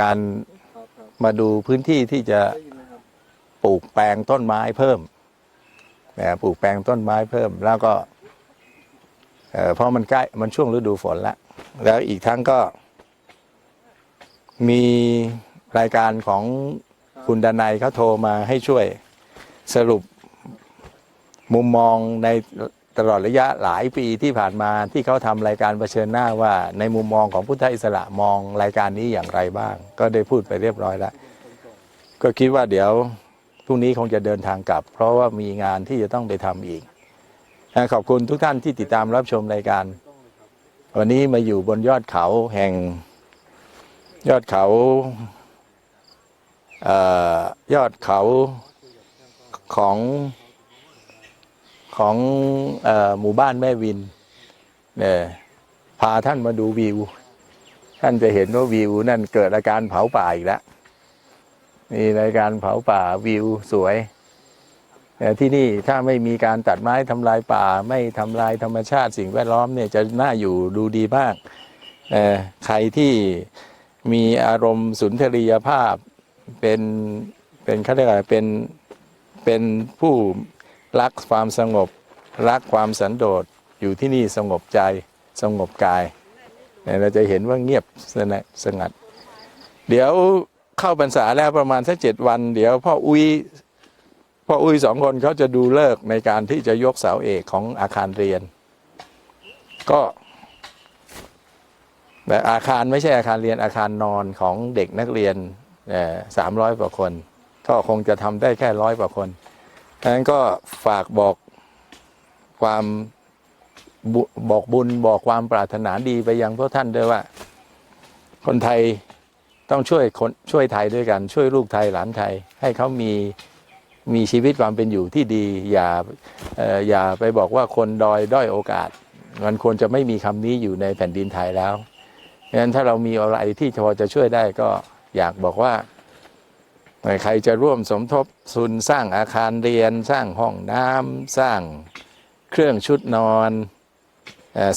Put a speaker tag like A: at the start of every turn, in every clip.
A: การมาดูพื้นที่ที่จะปลูกแปลงต้นไม้เพิ่มนะปลูกแปลงต้นไม้เพิ่ม แล้วก็เอ่อเพราะมันใกล้มันช่วงฤดูฝนแล้วแล้วอีกทั้งก็ มีรายการของคุณดนัยเขาโทรมาให้ช่วยสรุปมุมมองใน ตลอดระยะหลายปีที่ผ่านมาที่เขาทำรายการเผชิญหน้าว่า ในมุมมองของพุทธอิสระมองรายการนี้อย่างไรบ้าง ก็ได้พูดไปเรียบร้อยแล้ว ก็คิดว่าเดี๋ยวพรุ่งนี้คงจะเดินทางกลับ เพราะว่ามีงานที่จะต้องไปทำอีกขอบคุณทุกท่านที่ติดตามรับชมรายการ วันนี้มาอยู่บนยอดเขาแห่ง ยอดเขาเอ่อยอดเขาของ ของอหมู่บ้านแม่วินเนี่ยพาท่านมาดูวิว ท่านจะเห็นว่าวิวนั่นเกิดอาการเผาป่าอีกแล้วมีรายการเผาป่าวิวสวยแต่ที่นี่ถ้าไม่มีการตัดไม้ทำลายป่า ไม่ทำลายธรรมชาติสิ่งแวดล้อมเนี่ยจะน่าอยู่ดูดีมากเอ่ใครที่มีอารมณ์สุนทรียภาพเป็นเป็นเขาเรียกอะไรเป็นเป็นผู้ รักความสงบ รักความสันโดษอยู่ที่นี่สงบใจสงบกายเราจะเห็นว่าเงียบสงบสงัด เดี๋ยวเข้าพรรษาแล้วประมาณสักเจ็ดวัน เดี๋ยวพ่ออุ้ยพ่ออุ้ยสองคนเขาจะดูเลิกในการที่จะยกเสาเอกของอาคารเรียน ก็แต่อาคารไม่ใช่อาคารเรียนอาคารนอนของเด็กนักเรียนสามร้อยกว่าคน ก็คงจะทำได้แค่ร้อยกว่าคน ดังนั้นก็ฝากบอกความบบอกบุญบอกความปรารถนาดีไปยังพวกท่านด้วยว่า คนไทยต้องช่วยคนช่วยไทยด้วยกัน ช่วยลูกไทยหลานไทย ให้เขามีมีชีวิตความเป็นอยู่ที่ดี อย่าออย่าไปบอกว่าคนดอยด้อยโอกาส มันควรจะไม่มีคำนี้อยู่ในแผ่นดินไทยแล้วดังนั้นถ้าเรามีอะไรที่พอจะช่วยได้ก็อยากบอกว่า ใครจะร่วมสมทบทุนสร้างอาคารเรียน สร้างห้องน้ำสร้างเครื่องชุดนอน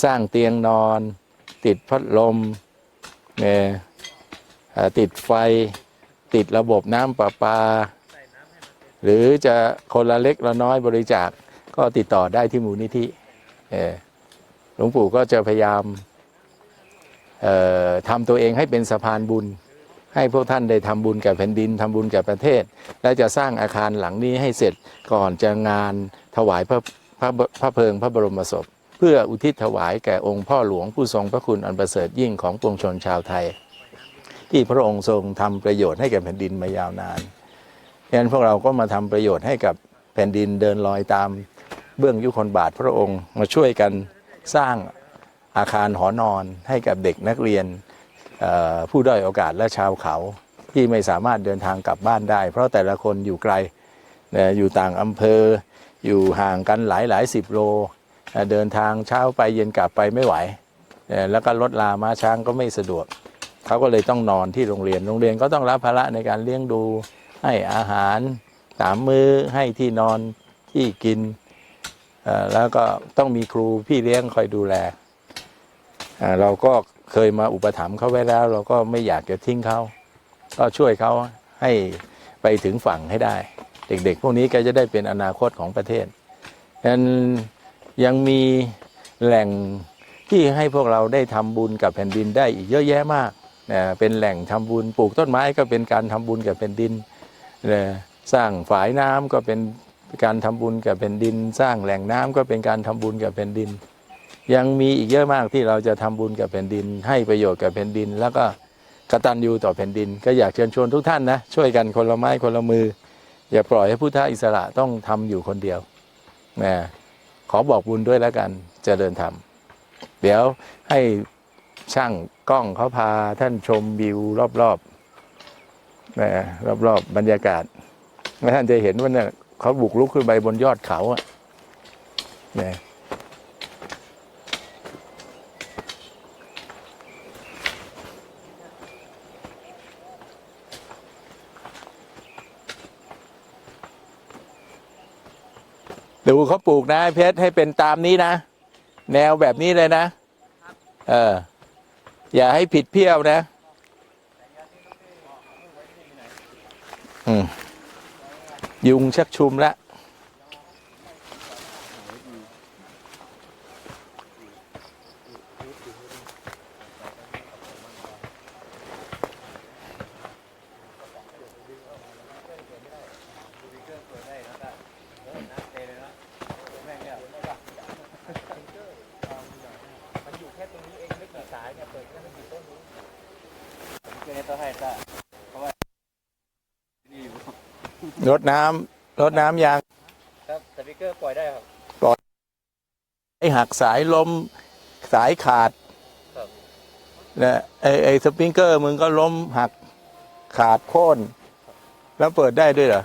A: สร้างเตียงนอน ติดพัดลมติดไฟ ติดระบบน้ำประปา หรือจะคนละเล็กละน้อยบริจาคก็ติดต่อได้ที่มูลนิธิหลวงปู่ก็จะพยายามทำตัวเองให้เป็นสะพานบุญ ให้พวกท่านได้ทำบุญแกับแผ่นดินทำบุญแกับประเทศ และจะสร้างอาคารหลังนี้ให้เสร็จก่อนจะงานถวายพระพระพระเพลิงพระบรมศพ เพื่ออุทิศถวายแก่องค์พ่อหลวงผู้ทรงพระคุณอันประเสริฐยิ่งของปวงชนชาวไทย ที่พระองค์ทรงทำประโยชน์ให้แก่แผ่นดินมายาวนานดังนั้นพวกเราก็มาทำประโยชน์ให้กับแผ่นดินเดินลอยตามเบื้องยุคลบาทพระองค์มาช่วยกันสร้างอาคารหอนอนให้กับเด็กนักเรียน ผู้ด้อยโอกาสและชาวเขาที่ไม่สามารถเดินทางกลับบ้านได้ เพราะแต่ละคนอยู่ไกลอยู่ต่างอำเภอ อยู่ห่างกันหลายหลายสิบโล เดินทางเช้าไปเย็นกลับไปไม่ไหว แล้วก็รถลาม้าช้างก็ไม่สะดวก เขาก็เลยต้องนอนที่โรงเรียน โรงเรียนก็ต้องรับภาระในการเลี้ยงดู ให้อาหารสามมื้อให้ที่นอนที่กิน แล้วก็ต้องมีครูพี่เลี้ยงคอยดูแล เราก็ เคยมาอุปถัมภ์เขาไว้แล้ว เราก็ไม่อยากจะทิ้งเขา ก็ช่วยเขาให้ไปถึงฝั่งให้ได้ เด็กๆ พวกนี้ก็จะได้เป็นอนาคตของประเทศฉะนั้นยังมีแหล่งที่ให้พวกเราได้ทำบุญกับแผ่นดินได้อีกเยอะแยะมากนะเป็นแหล่งทำบุญปลูกต้นไม้ก็เป็นการทำบุญกับแผ่นดินนะสร้างฝายน้ำก็เป็นการทำบุญกับแผ่นดิน สร้างแหล่งน้ำก็เป็นการทำบุญกับแผ่นดิน ยังมีอีกเยอะมากที่เราจะทำบุญกับแผ่นดิน ให้ประโยชน์กับแผ่นดิน แล้วก็กระตัญญูต่อแผ่นดิน ก็อยากเชิญชวนทุกท่านนะช่วยกันคนละไม้คนละมือ อย่าปล่อยให้พุทธอิสระต้องทำอยู่คนเดียวนะขอบอกบุญด้วยแล้วกันเจริญธรรมเดี๋ยวให้ช่างกล้องเขาพาท่านชมวิวรอบๆนะรอบๆบรรยากาศท่านจะเห็นว่าเนี่ยเขาบุกลุกขึ้นไปบนยอดเขาอะนะ ดูเขาปลูกนะเพชรให้เป็นตามนี้นะ แนวแบบนี้เลยนะเออ อย่าให้ผิดเพี้ยวนะอืมยุงชักชุมแล้ ว
B: คือในตัวให้ตา
A: รดน้ำรดน้ำยาง
B: ครับสปีกเกอร์ปล่อยได้ครับ
A: ไอ้หักสายลมสายขาด
B: ครับ
A: นะไอ้ไอ้สปริงเกอร์มึงก็ล้มหักขาดโค่นแล้วเปิดได้ด้วยเหรอ